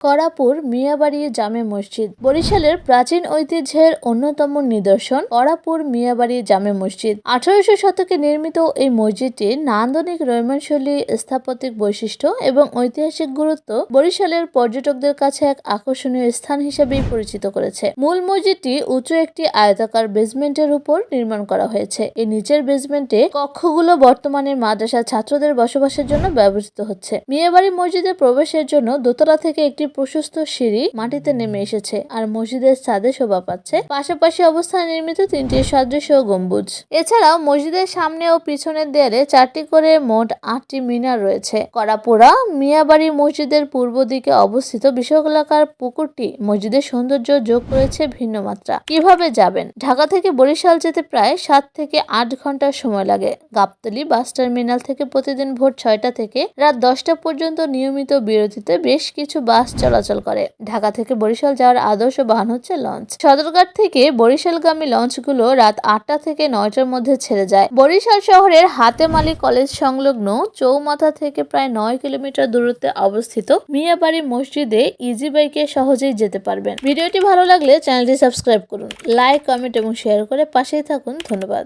করাপুর মিয়াবাড়ি জামে মসজিদ। বরিশালের প্রাচীন ঐতিহ্যের অন্যতম নিদর্শন করাপুর মিয়াবাড়ি জামে মসজিদ। আঠারোশো শতকে নির্মিত এই মসজিদটি নান্দনিক রোমানশৈলী স্থাপত্যিক বৈশিষ্ট্য এবং ঐতিহাসিক গুরুত্ব বরিশালের পর্যটকদের কাছে এক আকর্ষণীয় স্থান হিসেবেই পরিচিত করেছে। মূল মসজিদটি উঁচু একটি আয়তাকার বেসমেন্টের উপর নির্মাণ করা হয়েছে। এই নিচের বেসমেন্টে কক্ষগুলো বর্তমানে মাদ্রাসা ছাত্রদের বসবাসের জন্য ব্যবহৃত হচ্ছে। মিয়াবাড়ি মসজিদে প্রবেশের জন্য দোতলা থেকে একটি প্রশস্ত সিঁড়ি মাটিতে নেমে এসেছে আর মসজিদের ছাদে শোভা পাচ্ছে। পাশাপাশি অবস্থায় নির্মিত তিনটি সদৃশ গম্বুজ। এছাড়াও মসজিদের সামনে ও পিছনের দেয়ালে চারটি করে মোট আটটি মিনার রয়েছে। করাপুরা মিয়াবাড়ি মসজিদের পূর্ব দিকে অবস্থিত বিশালাকার পুকুরটি মসজিদের সৌন্দর্য যোগ করেছে ভিন্ন মাত্রা। কীভাবে যাবেন? ঢাকা থেকে বরিশাল যেতে প্রায় সাত থেকে আট ঘণ্টা সময় লাগে। গাবতলী বাস টার্মিনাল থেকে প্রতিদিন ভোর ছয়টা থেকে রাত দশটা পর্যন্ত নিয়মিত বিরতিতে বেশ কিছু বাস চলাচল করে। ঢাকা থেকে বরিশাল যাওয়ার আদর্শ বাহন হচ্ছে লঞ্চ। সদরঘাট থেকে বরিশালগামী লঞ্চগুলো রাত আটটা থেকে নয়টার মধ্যে ছেড়ে যায়। বরিশাল শহরের হাতেমালি কলেজ সংলগ্ন চৌমাথা থেকে প্রায় নয় কিলোমিটার দূরত্বে অবস্থিত মিয়াবাড়ি মসজিদে ইজি বাইকে সহজেই যেতে পারবেন। ভিডিওটি ভালো লাগলে চ্যানেলটি সাবস্ক্রাইব করুন, লাইক, কমেন্ট এবং শেয়ার করে পাশেই থাকুন। ধন্যবাদ।